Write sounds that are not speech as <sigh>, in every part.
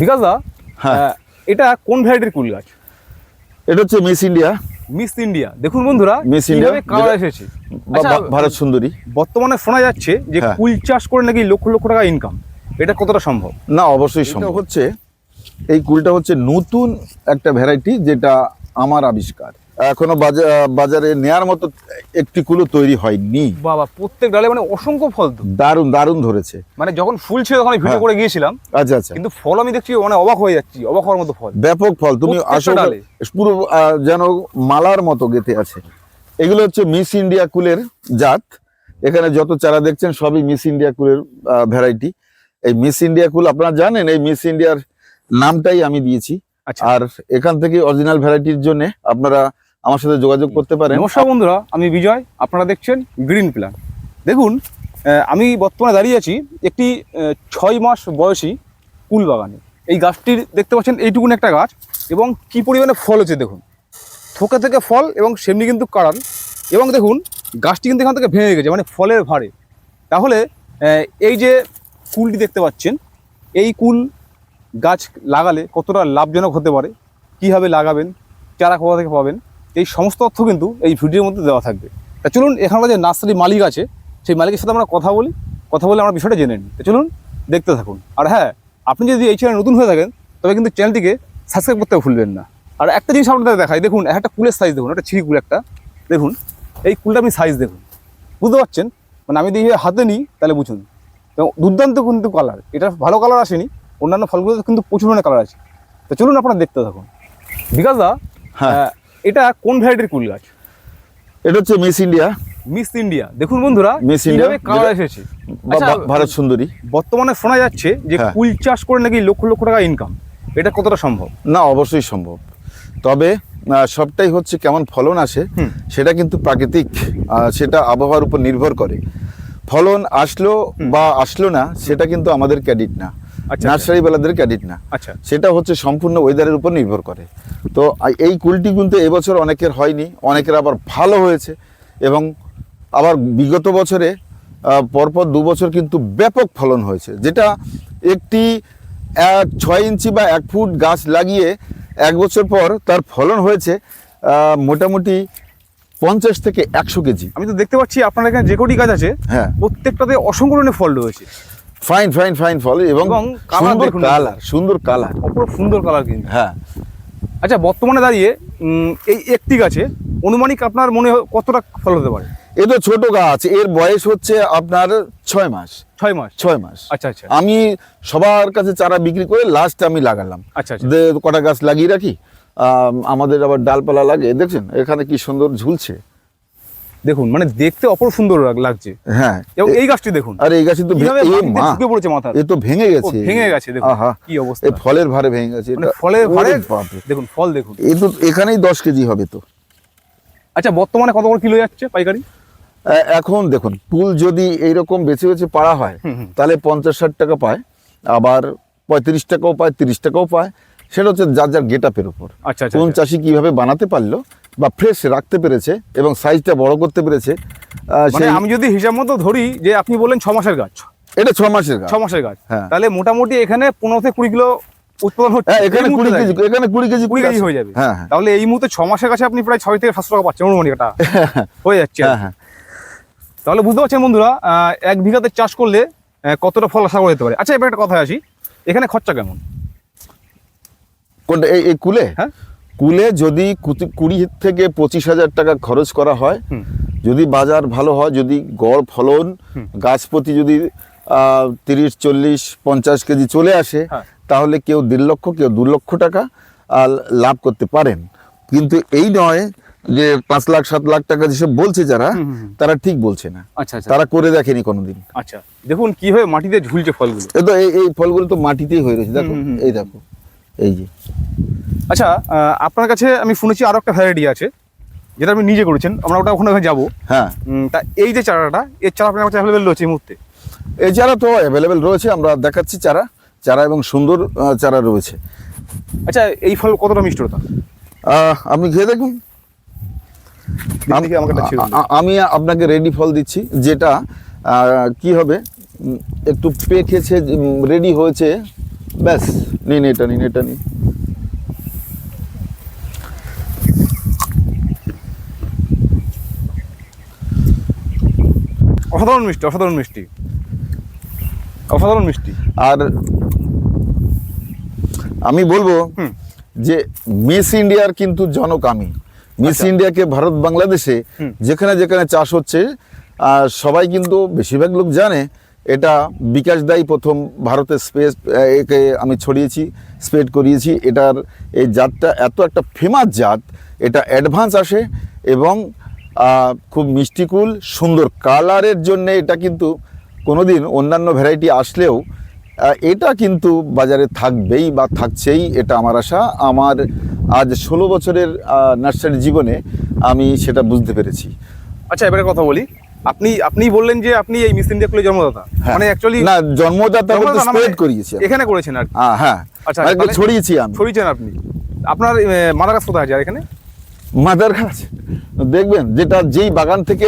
বিকাশ দা হ্যাঁ। এটা কোন ভ্যারাইটির কুল গাছ? এটা হচ্ছে মিস ইন্ডিয়া। Miss India. দেখুন বন্ধুরা মিস ইন্ডিয়া। কালার এসেছে? আচ্ছা, ভারত সুন্দরী। বর্তমানে শোনা যাচ্ছে যে হ্যাঁ। কুল চাষ করে নাকি লক্ষ লক্ষ টাকা ইনকাম এটা কতটা সম্ভব? না অবশ্যই সম্ভব। হচ্ছে এই কুলটা হচ্ছে নতুন একটা ভ্যারাইটি যেটা আমার আবিষ্কার। এখনও বাজা- বাজারে নেয়ার মতো একটি কুলো তৈরি হয়নি। বাবা প্রত্যেক ডালে মানে অসংখ্য ফল দারুণ দারুণ ধরেছে। মানে যখন ফুল ছিল তখন ভিডিও হ্যাঁ। করে গিয়েছিলাম আচ্ছা আচ্ছা। কিন্তু ফল আমি দেখছি মানে অবাক হয়ে যাচ্ছি অবাক হওয়ার মতো ফল। ব্যাপক ফল তুমি আসো। পুরো যেন মালার মতো গেতে আছে। এগুলো হচ্ছে মিস ইন্ডিয়া কুলের জাত। এখানে যত চারা দেখছেন সবই মিস ইন্ডিয়া কুলের ভ্যারাইটি। এই মিস ইন্ডিয়া কুল আপনারা জানেন এই মিস ইন্ডিয়ার নামটাই আমি দিয়েছি। আচ্ছা। আর এখান থেকে অরিজিনাল ভ্যারাইটির জন্য আপনারা আমার সাথে যোগাযোগ করতে পারেন। নমস্কার বন্ধুরা আমি বিজয় আপনারা দেখছেন গ্রিন প্ল্যান দেখুন আমি বর্তমানে দাঁড়িয়ে আছি একটি ছয় মাস বয়সী কুল বাগানে। এই গাছটির দেখতে পাচ্ছেন এইটুকুন একটা গাছ এবং কি পরিমাণে ফল হচ্ছে দেখুন। থোকা থেকে ফল এবং সেমনি কিন্তু কাড়ান এবং দেখুন গাছটি কিন্তু এখান থেকে ভেঙে গেছে মানে ফলের ভারে তাহলে এই যে কুলটি দেখতে পাচ্ছেন এই কুল গাছ লাগালে কতটা লাভজনক হতে পারে? কীভাবে লাগাবেন? চারা কোথা থেকে পাবেন? এই সমস্ত তথ্য কিন্তু এই ভিডিওর মধ্যে দেওয়া থাকবে। তা চলুন এখানকার যে নার্সারি মালিক আছে সেই মালিকের সাথে আমরা কথা বলি কথা বলে আমরা বিষয়টা জেনে নিই। তো চলুন দেখতে থাকুন। আর হ্যাঁ আপনি যদি এই চ্যানেল নতুন হয়ে থাকেন তবে কিন্তু চ্যানেলটিকে সাবস্ক্রাইব করতে ভুলবেন না। আর একটা জিনিস আপনাদের দেখাই দেখুন একটা কুলের সাইজ দেখুন একটা ছিঁড়ি কুল একটা। দেখুন এই কুলটা আপনি সাইজ দেখুন। বুঝতে পারছেন? মানে আমি যদি হাতে নিই তাহলে বুঝুন। এবং দুর্দান্ত কিন্তু কালার এটা ভালো কালার আসেনি অন্যান্য ফলগুলোতে কিন্তু প্রচুর পরিমাণে কালার আছে। তো চলুন আপনারা দেখতে থাকুন। বিকাশ দা হ্যাঁ। এটা কোন ভ্যারাইটির কুল গাছ? এটা হচ্ছে মিস ইন্ডিয়া মিস ইন্ডিয়া দেখুন বন্ধুরা মিস কীভাবে কালার এসেছে? বা আচ্ছা, ভারত সুন্দরী। বর্তমানে শোনা যাচ্ছে যে হ্যাঁ। কুল চাষ করে নাকি লক্ষ লক্ষ টাকা ইনকাম এটা কতটা সম্ভব? না অবশ্যই সম্ভব। তবে সবটাই হচ্ছে কেমন ফলন আসে সেটা কিন্তু প্রাকৃতিক সেটা আবহাওয়ার উপর নির্ভর করে। ফলন আসলো বা আসলো না সেটা কিন্তু আমাদের ক্যাডিট না। নার্সারি বেলাদের ক্যাডিট না। আচ্ছা। সেটা হচ্ছে সম্পূর্ণ ওয়েদারের উপর নির্ভর করে। তো এই কুলটি কিন্তু এবছর অনেকের হয়নি অনেকের আবার ভালো হয়েছে এবং আবার বিগত বছরে পরপর দু বছর কিন্তু ব্যাপক ফলন হয়েছে যেটা একটি এক ছয় ইঞ্চি বা এক ফুট গাছ লাগিয়ে এক বছর পর তার ফলন হয়েছে মোটামুটি পঞ্চাশ থেকে একশো কেজি। আমি তো দেখতে পাচ্ছি আপনার এখানে যে কটি গাছ আছে হ্যাঁ। প্রত্যেকটাতে ধরনের ফল রয়েছে। ফাইন ফাইন ফাইন ফল এবং সুন্দর কালার সুন্দর কালার অপরূপ সুন্দর কালার কিন্তু। হ্যাঁ। আচ্ছা বর্তমানে দাঁড়িয়ে এই একটি গাছে অনুমানিক আপনার মনে কতটা ফল হতে পারে? এ তো ছোট গাছ এর বয়স হচ্ছে আপনার ছয় মাস। ছয় মাস? ছয় মাস। আচ্ছা আচ্ছা। আমি সবার কাছে চারা বিক্রি করে লাস্ট আমি লাগালাম। আচ্ছা আচ্ছা। কটা গাছ লাগিয়ে রাখি। আমাদের আবার ডালপালা লাগে। দেখছেন এখানে কি সুন্দর ঝুলছে। দেখুন মানে দেখতে অপরূপ সুন্দর লাগছে। হ্যাঁ। এবং এই গাছটি দেখুন। আর এই গাছে তো ঢুকে পড়েছে মাথা এ তো ভেঙে গেছে। ভেঙে গেছে দেখুন কি অবস্থা। এই ফলের ভারে ভেঙে গেছে। মানে এটা- ফলের ভারে দেখুন ফল দেখুন। এ তো এখানেই দশ কেজি হবে তো। আচ্ছা বর্তমানে কত করে কিলো যাচ্ছে পাইকারি? এখন দেখুন ফুল যদি এইরকম বেছে বেছে পাড়া হয়। তাহলে পঞ্চাশ ষাট টাকা পায়। আবার পঁয়ত্রিশ টাকাও পায় তিরিশ টাকাও পায়। সেটা হচ্ছে যার যার গেট আপের উপর। আচ্ছা আচ্ছা কোন আচ্ছা। চাষি কীভাবে বানাতে পারল বা ফ্রেশ রাখতে পেরেছে এবং সাইজটা বড় করতে পেরেছে মানে আমি যদি হিসাব মতো ধরি যে আপনি বললেন ছ মাসের গাছ। এটা ছ মাসের গাছ। ছ মাসের গাছ। হ্যাঁ। তাহলে মোটামুটি এখানে পনেরো থেকে কুড়ি কিলো উৎপাদন হচ্ছে। হ্যাঁ এখানে কুড়ি কেজি এখানে কুড়ি কেজি কুড়ি কেজি হয়ে যাবে। হ্যাঁ হ্যাঁ। তাহলে এই মুহূর্তে ছ মাসের কাছে আপনি প্রায় ছয় থেকে সাতশো টাকা পাচ্ছেন <laughs> হয়ে যাচ্ছে। তাহলে বুঝতে পারছেন বন্ধুরা এক বিঘাতে চাষ করলে কতটা ফল আশা করা যেতে পারে? আচ্ছা এবার একটা কথা আসি। এখানে খরচা কেমন? কোনটা এই এই কুলে? হ্যাঁ। কুলে যদি কুড়ি থেকে পঁচিশ হাজার টাকা খরচ করা হয় যদি বাজার ভালো হয় যদি গড় ফলন গাছ প্রতি যদি তিরিশ চল্লিশ পঞ্চাশ কেজি চলে আসে হ্যাঁ। তাহলে কেউ দেড় লক্ষ কেউ দু লক্ষ টাকা লাভ করতে পারেন। কিন্তু এই নয় যে পাঁচ লাখ সাত লাখ টাকা যেসব বলছে যারা। তারা ঠিক বলছে না। আচ্ছা আচ্ছা। তারা করে দেখেনি কোনোদিন। আচ্ছা। দেখুন কীভাবে মাটিতে ঝুলছে ফলগুলো। এই ফলগুলো তো মাটিতেই হয়ে রয়েছে। দেখো। এই দেখো এই যে। আচ্ছা আপনার কাছে আমি শুনেছি আরও একটা ভ্যারাইটি আছে যেটা আপনি নিজে করেছেন আমরা ওটা ওখানে যাব। হ্যাঁ। তা এই যে চারাটা এর চারা আপনার কাছে অ্যাভেলেবেল রয়েছে এই মুহূর্তে? এই চারা তো অ্যাভেলেবেল রয়েছে আমরা দেখাচ্ছি চারা চারা এবং সুন্দর চারা রয়েছে। আচ্ছা এই ফল কতটা মিষ্টতা আপনি খেয়ে দেখুন। আমি আপনাকে রেডি ফল দিচ্ছি যেটা কি হবে? একটু পেকেছে রেডি হয়েছে ব্যাস নিন এটা নিন এটা নিন। অসাধারণ মিষ্টি অসাধারণ মিষ্টি। অসাধারণ মিষ্টি। আর আমি বলব যে মিস ইন্ডিয়ার কিন্তু জনক আমি। মিস আচ্ছা। ইন্ডিয়াকে ভারত বাংলাদেশে যেখানে যেখানে চাষ হচ্ছে আর সবাই কিন্তু বেশিরভাগ লোক জানে এটা বিকাশ দায়ী প্রথম ভারতের স্পেস একে আমি ছড়িয়েছি স্প্রেড করিয়েছি। এটার এই জাতটা এত একটা ফেমাস জাত এটা অ্যাডভান্স আসে এবং খুব মিষ্টিকুল সুন্দর কালারের জন্য এটা কিন্তু কোনোদিন অন্যান্য ভ্যারাইটি আসলেও এটা কিন্তু বাজারে থাকবেই বা থাকছেই এটা আমার আশা। আমার আজ ষোলো বছরের নার্সারি জীবনে আমি সেটা বুঝতে পেরেছি। আচ্ছা এবারে কথা বলি। আপনি আপনি বললেন যে আপনি এই মিস ইন্ডিয়া কুলের জন্মদাতা। হ্যাঁ। মানে অ্যাকচুয়ালি না জন্মদাতা বলতে স্প্রেড করিয়েছি এখানে করেছেন আর হ্যাঁ। আচ্ছা, মানে ছড়িয়েছি আমি। ছড়িয়েছেন আপনি। আপনার মাদার গাছ কোথায় আছে আর এখানে? মাদার গাছ দেখবেন যেটা যেই বাগান থেকে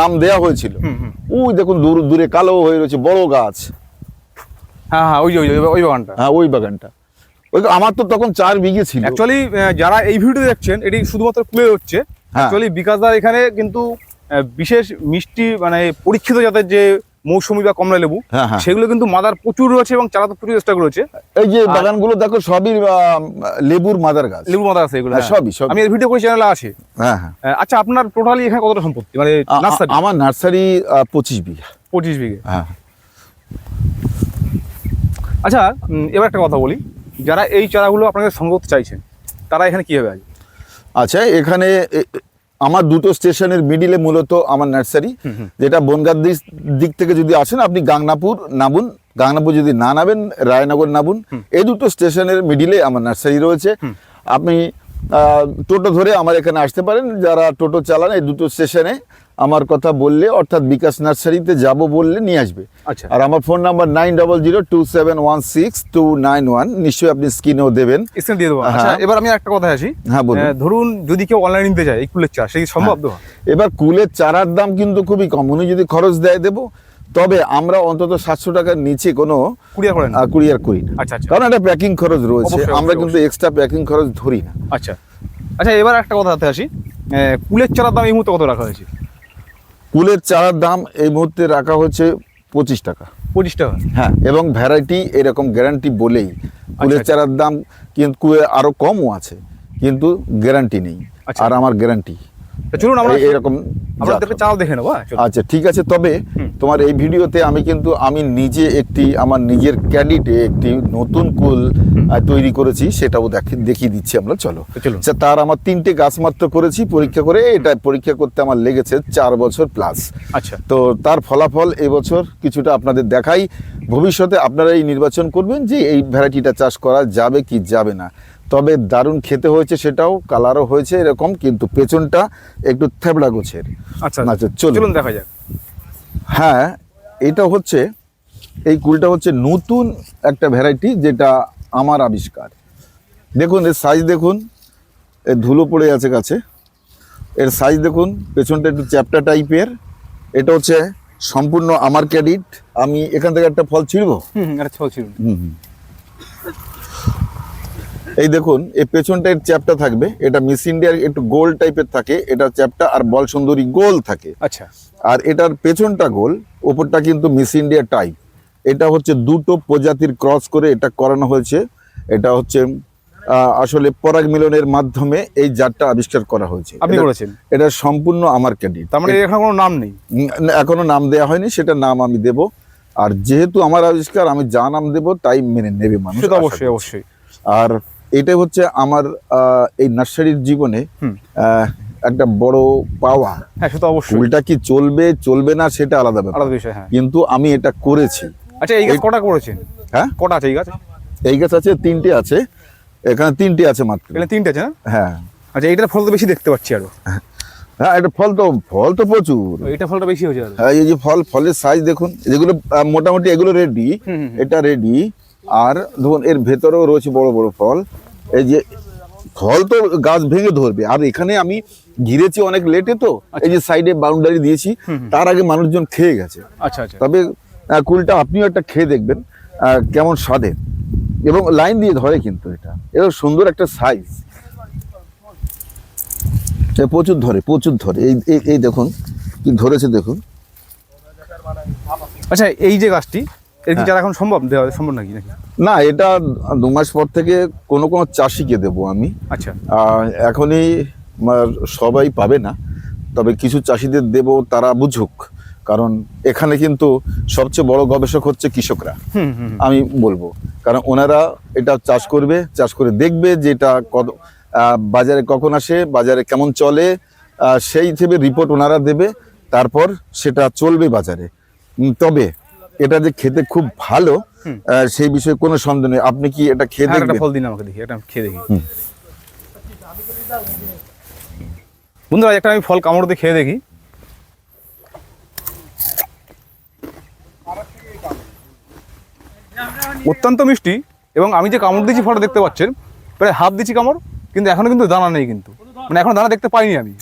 নাম দেয়া হয়েছিল। ওই দেখুন দূর দূরে কালো হয়ে রয়েছে বড় গাছ। হ্যাঁ হ্যাঁ ওই ওই ওই বাগানটা। হ্যাঁ ওই বাগানটা। ওই আমার তো তখন চার বিঘে ছিল। অ্যাকচুয়ালি যারা এই ভিডিও দেখছেন এটি শুধুমাত্র কুলে হচ্ছে। অ্যাকচুয়ালি বিকাশদার এখানে কিন্তু বিশেষ মিষ্টি মানে পরীক্ষিত জাতের যে মৌসুমি বা কমলা লেবু হ্যাঁ, হ্যাঁ। সেগুলো কিন্তু মাদার প্রচুর রয়েছে এবং চালাতে প্রচুর চেষ্টা করেছে এই যে বাগানগুলো দেখো সবই লেবুর মাদার গাছ। লেবু মাদার আছে এগুলো হ্যাঁ। সবই, সব আমি ভিডিও করে চ্যানেলে আছে। হ্যাঁ আচ্ছা আপনার টোটালি এখানে কতটা সম্পত্তি? মানে নার্সারি আমার নার্সারি পঁচিশ বিঘা। পঁচিশ বিঘে। হ্যাঁ। আচ্ছা এবার একটা কথা বলি। যারা এই চারাগুলো আপনাকে সংগ্রহ চাইছেন তারা এখানে কীভাবে আসবে? আচ্ছা এখানে আমার দুটো স্টেশনের মিডিলে মূলত আমার নার্সারি। যেটা বনগার দিক থেকে যদি আসেন আপনি গাংনাপুর নামুন। গাংনাপুর যদি না নামেন রায়নগর নামুন। এই দুটো স্টেশনের মিডিলে আমার নার্সারি রয়েছে। আপনি আহ, টোটো ধরে আমার এখানে আসতে পারেন। যারা টোটো চালান এই দুটো স্টেশনে আমার কথা বললে অর্থাৎ বিকাশ নার্সারিতে যাব বললে নিয়ে আসবে। আচ্ছা। আর আমার phone number nine double zero two seven one six two nine one. নিশ্চয়ই আপনি স্ক্রিনেও দেবেন। স্ক্রিন দিয়ে দেবো। হ্যাঁ। আচ্ছা এবার আমি একটা কথা আসি। হ্যাঁ, বলুন। ধরুন যদি কেউ অনলাইন নিতে যায় এই কুলের চা সেই সম্ভব তো? এবার কুলের চারার দাম কিন্তু খুবই কম। উনি যদি খরচ দেয় দেবো। তবে আমরা অন্তত সাতশো টাকার নিচে কোনো কুরিয়ার করেন কুরিয়ার করি না। আচ্ছা, আচ্ছা। কারণ একটা প্যাকিং খরচ রয়েছে। আমরা কিন্তু এক্সট্রা প্যাকিং খরচ ধরি না। আচ্ছা। আচ্ছা এবার একটা কথাতে আসি। কুলের চারার দাম এই মুহূর্তে কত রাখা হয়েছে? কুলের চারার দাম এই মুহূর্তে রাখা হয়েছে পঁচিশ টাকা পঁচিশ টাকা হ্যাঁ এবং ভ্যারাইটি এরকম গ্যারান্টি বলেই কুলের আচ্ছা। চারার দাম কিন্তু কুয়ে আরও কমও আছে কিন্তু গ্যারান্টি নেই আচ্ছা। আর আমার গ্যারান্টি চলুন আমরা এরকম চাল দেখে নেব হ্যাঁ আচ্ছা ঠিক আছে তবে তোমার এই ভিডিওতে আমি কিন্তু আমি নিজে একটি আমার নিজের ক্যাডিটে একটি নতুন কুল তৈরি করেছি সেটাও দেখি- দেখিয়ে দিচ্ছি আমরা চলো। আচ্ছা, তার আমার তিনটে গাছ মাত্র করেছি পরীক্ষা করে এটা পরীক্ষা করতে আমার লেগেছে চার বছর প্লাস আচ্ছা। তো তার ফলাফল এবছর কিছুটা আপনাদের দেখাই ভবিষ্যতে আপনারা এই নির্বাচন করবেন যে এই ভ্যারাইটিটা চাষ করা যাবে কি যাবে না। তবে দারুণ খেতে হয়েছে সেটাও কালারও হয়েছে এরকম কিন্তু পেছনটা একটু থেবড়া গোছের। আচ্ছা আচ্ছা, চলুন। চলুন দেখা যাক। হ্যাঁ এটা হচ্ছে এই কুলটা হচ্ছে নতুন একটা ভ্যারাইটি যেটা আমার আবিষ্কার। দেখুন এর সাইজ দেখুন এর ধুলো পড়ে আছে কাছে। এর সাইজ দেখুন পেছনটা একটু চ্যাপটা টাইপের এটা হচ্ছে সম্পূর্ণ আমার ক্যাডিট আমি এখান থেকে একটা ফল ছিঁড়বো? ছিল হুম হুম। এই দেখুন এই পেছনটা এর চ্যাপটা থাকবে। এটা মিস ইন্ডিয়ার একটু গোল টাইপের থাকে এটা চ্যাপটা আর বল সুন্দরী গোল থাকে। আচ্ছা। আর এটার পেছনটা গোল ওপরটা কিন্তু মিস ইন্ডিয়া টাইপ এটা হচ্ছে দুটো প্রজাতির ক্রস করে এটা করানো হয়েছে। এটা হচ্ছে আসলে পরাগ মিলনের মাধ্যমে এই জাতটা আবিষ্কার করা হয়েছে। আপনি করেছেন এটা সম্পূর্ণ আমার ক্যাডিট তার মানে এখানে কোনো নাম নেই। এখনও নাম দেওয়া হয়নি সেটা নাম আমি দেব। আর যেহেতু আমার আবিষ্কার আমি যা নাম দেব তাই মেনে নেবে মানুষ অবশ্যই অবশ্যই। আর এটাই হচ্ছে আমার এই নার্সারির জীবনে একটা বড় পাওয়া। হ্যাঁ সে তো অবশ্যই। ফুলটা কি চলবে চলবে না সেটা আলাদা ব্যাপার। আলাদা বিষয় হ্যাঁ। কিন্তু আমি এটা করেছি। আচ্ছা এই গাছ কটা করেছেন? হ্যাঁ? কটা আছে এই গাছ? এই গাছ আছে তিনটে আছে। এখানে তিনটে আছে মাত্র। এখানে তিনটে আছে না? হ্যাঁ। আচ্ছা এইটার ফল তো বেশি দেখতে পাচ্ছি আরও। হ্যাঁ এটা ফল তো ফল তো প্রচুর। এইটা ফলটা বেশি হয়েছে হ্যাঁ এই যে ফল ফলের সাইজ দেখুন যেগুলো মোটামুটি এগুলো রেডি। এটা রেডি আর ধরুন এর ভেতরেও রয়েছে বড় বড় ফল। এই যে ফল তো গাছ ভেঙে ধরবে। আর এখানে আমি ঘিরেছি অনেক লেটে তো এই যে সাইডে বাউন্ডারি দিয়েছি তার আগে মানুষজন খেয়ে গেছে। আচ্ছা আচ্ছা। তবে কুলটা আপনিও একটা খেয়ে দেখবেন কেমন স্বাদে। এবং লাইন দিয়ে ধরে কিন্তু এটা। এটা সুন্দর একটা সাইজ। প্রচুর ধরে প্রচুর ধরে। এই এই- এই দেখুন কি ধরেছে দেখুন। আচ্ছা এই যে গাছটি এর কি হ্যাঁ। চারা এখন সম্ভব? দেওয়া সম্ভব নাকি নাকি? না এটা দু মাস পর থেকে কোনো কোনো চাষিকে দেবো আমি। আচ্ছা। এখনই সবাই পাবে না তবে কিছু চাষিদের দেব তারা বুঝুক। কারণ এখানে কিন্তু সবচেয়ে বড় গবেষক হচ্ছে কৃষকরা। আমি বলব কারণ ওনারা এটা চাষ করবে চাষ করে দেখবে যে এটা কত বাজারে কখন আসে বাজারে কেমন চলে সেই হিসেবে রিপোর্ট ওনারা দেবে তারপর সেটা চলবে বাজারে। তবে এটা যে খেতে খুব ভালো সেই বিষয়ে কোনো সন্দেহ নেই। আপনি কি এটা খেয়ে হ্যাঁ, একটা ফল দিন আমাকে দেখি এটা আমি খেয়ে দেখি। বন্ধুরা একটা আমি ফল কামড় দিয়ে খেয়ে দেখি। অত্যন্ত মিষ্টি এবং আমি যে কামড় দিয়েছি ফলটা দেখতে পাচ্ছেন প্রায় হাফ দিচ্ছি কামড় কিন্তু এখনও কিন্তু দানা নেই কিন্তু। মানে এখনও দানা দেখতে পাইনি আমি।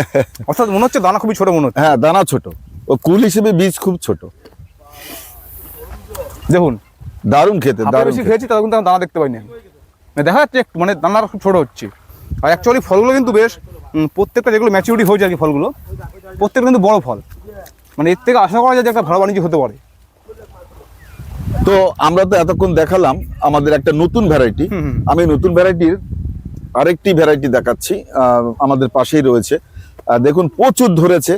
<laughs> অর্থাৎ মনে হচ্ছে দানা খুবই ছোট মনে হচ্ছে। হ্যাঁ দানা ছোট। ও কুল হিসেবে বীজ খুব ছোট। দেখুন দারুণ খেতে দারুণ বেশি খেয়েছি কিন্তু আমি দানা দেখতে পাইনি। মানে দেখা যাচ্ছে একটু মানে দানাটা খুব ছোট হচ্ছে। আর অ্যাকচুয়ালি ফলগুলো কিন্তু বেশ প্রত্যেকটা যেগুলো ম্যাচিউরিটি হয়েছে আর কি ফলগুলো প্রত্যেকটা কিন্তু বড় ফল। মানে এর থেকে আশা করা যায় যে একটা ভালো বাণিজ্য হতে পারে। তো আমরা তো এতক্ষণ দেখালাম আমাদের একটা নতুন ভ্যারাইটি। আমি নতুন ভ্যারাইটির আরেকটি ভ্যারাইটি দেখাচ্ছি আহ, আমাদের পাশেই রয়েছে। দেখুন প্রচুর ধরেছে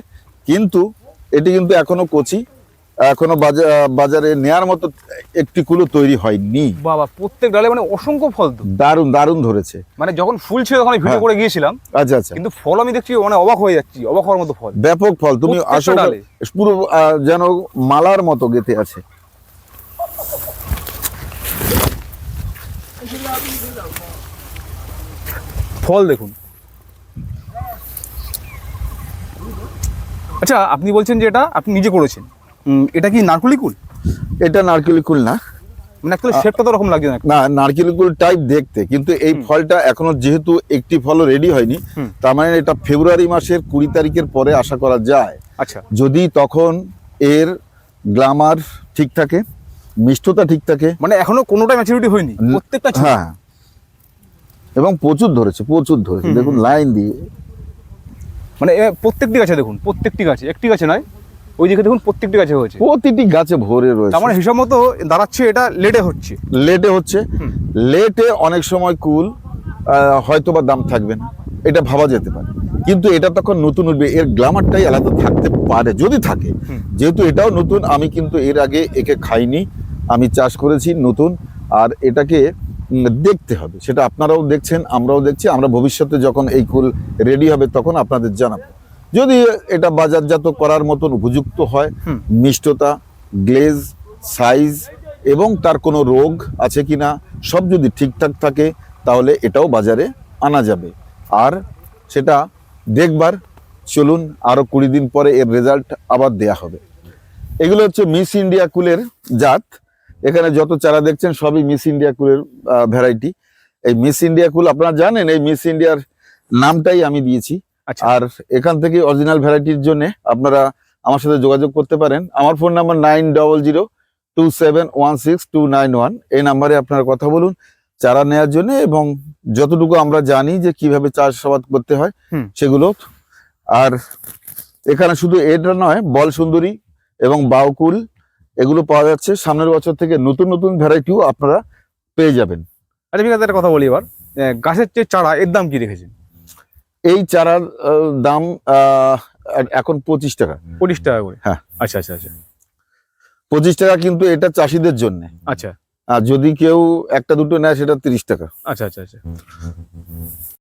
কিন্তু এটি কিন্তু এখনও কচি। এখনও বাজা- বাজারে নেয়ার মতো একটি কুলো তৈরি হয়নি। বাবা প্রত্যেক ডালে মানে অসংখ্য ফল দারুণ দারুণ ধরেছে। মানে যখন ফুল ছিল তখন ভিডিও হ্যাঁ। করে গিয়েছিলাম আচ্ছা আচ্ছা। কিন্তু ফল আমি দেখছি মানে অবাক হয়ে যাচ্ছি অবাক হওয়ার মতো ফল। ব্যাপক ফল তুমি আসলে ডালে। পুরো যেন মালার মতো গেঁথে আছে। ফল দেখুন। আচ্ছা আপনি বলছেন যে এটা আপনি নিজে করেছেন। এটা কি নারকুলি কুল? এটা নারকেলি কুল না। মানে শেপটা তো লাগছে না। নারকেল কুল টাইপ দেখতে কিন্তু এই ফলটা এখনও যেহেতু একটি ফলও রেডি হয়নি তার মানে এটা ফেব্রুয়ারি মাসের কুড়ি তারিখের পরে আশা করা যায়। আচ্ছা। যদি তখন এর গ্লামার ঠিক থাকে মিষ্টতা ঠিক থাকে মানে এখনও কোনোটা ম্যাচুরিটি হয়নি প্রত্যেকটা হ্যাঁ। এবং প্রচুর ধরেছে প্রচুর ধরেছে। দেখুন লাইন দিয়ে। মানে প্রত্যেকটি গাছে দেখুন প্রত্যেকটি গাছে একটি গাছে নয় ওই দিকে দেখুন প্রত্যেকটি গাছে হয়েছে। প্রতিটি গাছে ভরে তার মানে হিসাব মতো দাঁড়াচ্ছে এটা লেটে হচ্ছে। লেটে হচ্ছে। লেটে অনেক সময় কুল হয়তো বা দাম থাকবে না। এটা ভাবা যেতে পারে। কিন্তু এটা তখন নতুন উঠবে। এর গ্লামারটাই আলাদা থাকতে পারে যদি থাকে। যেহেতু এটাও নতুন আমি কিন্তু এর আগে একে খাইনি। আমি চাষ করেছি নতুন আর এটাকে দেখতে হবে। সেটা আপনারাও দেখছেন আমরাও দেখছি। আমরা ভবিষ্যতে যখন এই কুল রেডি হবে তখন আপনাদের জানাব। যদি এটা বাজারজাত করার মতন উপযুক্ত হয় মিষ্টতা গ্লেজ সাইজ এবং তার কোনো রোগ আছে কিনা সব যদি ঠিকঠাক থাকে তাহলে এটাও বাজারে আনা যাবে। আর সেটা দেখবার চলুন আরও কুড়ি দিন পরে এর রেজাল্ট আবার দেয়া হবে। এগুলো হচ্ছে মিস ইন্ডিয়া কুলের জাত। এখানে যত চারা দেখছেন সবই মিস ইন্ডিয়া কুলের ভ্যারাইটি এই মিস ইন্ডিয়া কুল আপনারা জানেন এই মিস ইন্ডিয়ার নামটাই আমি দিয়েছি। আর এখান থেকে অরিজিনাল ভ্যারাইটির জন্য আপনারা আমার সাথে যোগাযোগ করতে পারেন। আমার phone number nine double zero two seven one six two nine one এই নাম্বারে আপনারা কথা বলুন চারা নেওয়ার জন্য এবং যতটুকু আমরা জানি যে কীভাবে চাষাবাদ করতে হয় সেগুলো। আর এখানে শুধু এটা নয় বল সুন্দরী এবং বাউকুল এগুলো পাওয়া যাচ্ছে। সামনের বছর থেকে নতুন নতুন ভ্যারাইটিও আপনারা পেয়ে যাবেন। আচ্ছা ঠিক আছে একটা কথা বলি এবার। গাছের যে চারা এর দাম কি রেখেছেন? এই চারার দাম আহ, এখন পঁচিশ টাকা। পঁচিশ টাকা করে? হ্যাঁ। আচ্ছা আচ্ছা আচ্ছা। পঁচিশ টাকা কিন্তু এটা চাষিদের জন্য। আচ্ছা। আর যদি কেউ একটা দুটো নেয় সেটা তিরিশ টাকা। আচ্ছা আচ্ছা আচ্ছা।